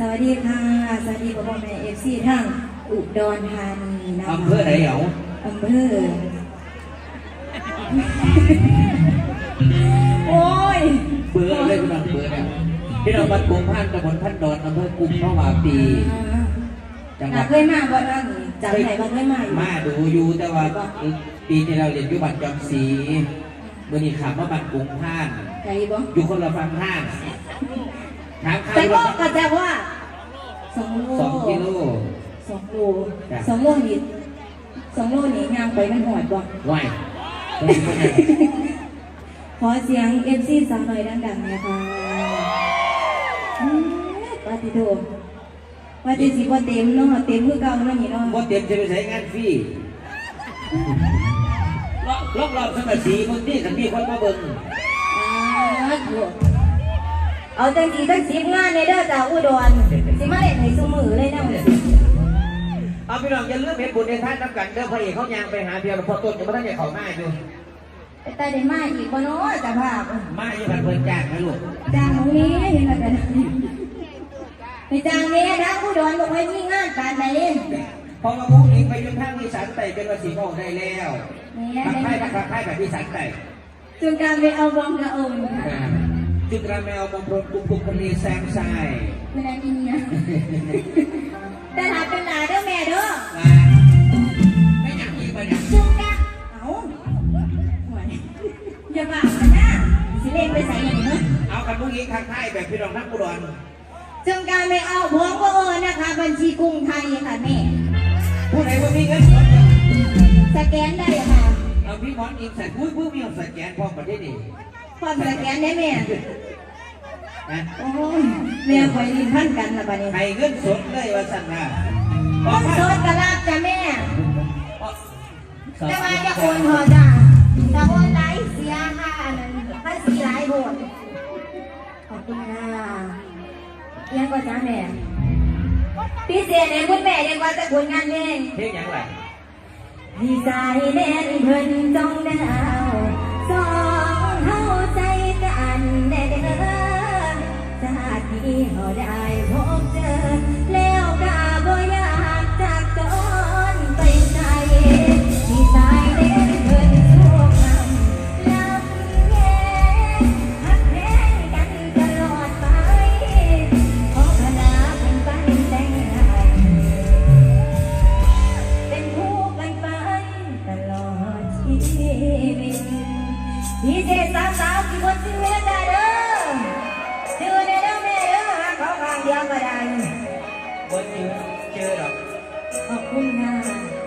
สวัสดีค่ะ สวัสดีพ่อพ่อแม่เอฟซีทั้งอุดรธานีนะคะอำเภอไหนเหรออำเภอ โอ้ย เบื่อเลยพี่น้องเบื่อเนี่ยพี่น้องบ้านกรุงพันตำบลพันดอนอำเภอกุมภาวะปี จังหวัอ่าดเคยมาบ่ล่ะนี่จำได้บ่เคยมาอยู่มาดูอยู่แต่ว่าปีที่เราเรียนอยู่บ้านจอมศรีเมื่อนี้ขับมาบ้านกรุงพันไกลบ่อยู่คนละฝั่งห้าง ถามใครแต่ก็ว่าก็จะว่าสองโลสองกิโลสองโลจ้ะสองโลนี่สองโลนี่ย่างไปมันหอดบ่ไหวขอเสียงเอฟซีสาวหน่อยดังๆเนี่ยค่ะอืมปาติโดว่าติสิบ่เต็มเนาะเต็มคือเก่าเนาะนี่เนาะว่าเตรียมจะไปใช้งานฟรีรอบรอบรอบสมัยสีคนที่ขันมีคนมาเบิ่งอ่าโถ่ เอาจังสีจังสีงานในเด้อจ้าอุดรสิมาเล่นให้ซุมือเลยเนาะเอาพี่น้องอย่าลืมเห็นบุญในท่านน้ำกันเด้อพระเอกเขายางไปหาเพียงพอต้นยังไม่ทันได้เขามาอยู่ไปตาได้มาอีกบ่เนาะจ้าภาพมาอยู่กันเพิ่นจ้างนะลูกจางตรงนี้เห็นแล้วกันไปจางนี้นะอุดรบอกให้มีงานการไหนพอมาพุ่งลิงไปจนทางวิสันไต่เป็นวันสีโมงได้แล้วเนี่ยทักได้ทายทักทายแบบวิสันไต่จนการไปเอาบองกระโอน จุดระแมวมงคลกุ๊กกุ๊กคนนี้แซมทรายไม่ได้กินเนี่ยแต่หาเป็นหลาเด้อแม่เด้อมาไม่อยากกินไปเนี่ยจุกกะเอาหวยอย่าบ้ามันนะสิเล่นไปใส่ยังไงเนาะเอากันพุ่งยิงทักทายแบบพี่น้องทั้งอุดรจนการไปเอาบองกระโอนนะคะ บัญชีกรุงไทยค่ะแม่ผู้ใดว่ามีเงินสดสแกนได้ค่ะ เอาพี่หมอนอิงใส่ปุ้ยปุ้ยมีสแกนพร้อมประเทศนี้ ความสแกนได้แม่นะโอ้ยแม่คอยรีพันกันละบัดนี้ให้เงินสดเลยว่าสั่นนะพต้อนมาโซดกระลาบจ้ะแม่สองแต่ว่าจะโอนพอจ้ะแต่โอนไหลเสียค่ะอันนั้นภาษีหลายโหดขอบคุณค่ะยังก็จ้าแม่พี่เสียในคุณแม่ยังว่าจะคุณงานแม่เท่ยังไงพี่สายแน่นเพิ่นจ้องดาวสอง ได้ ข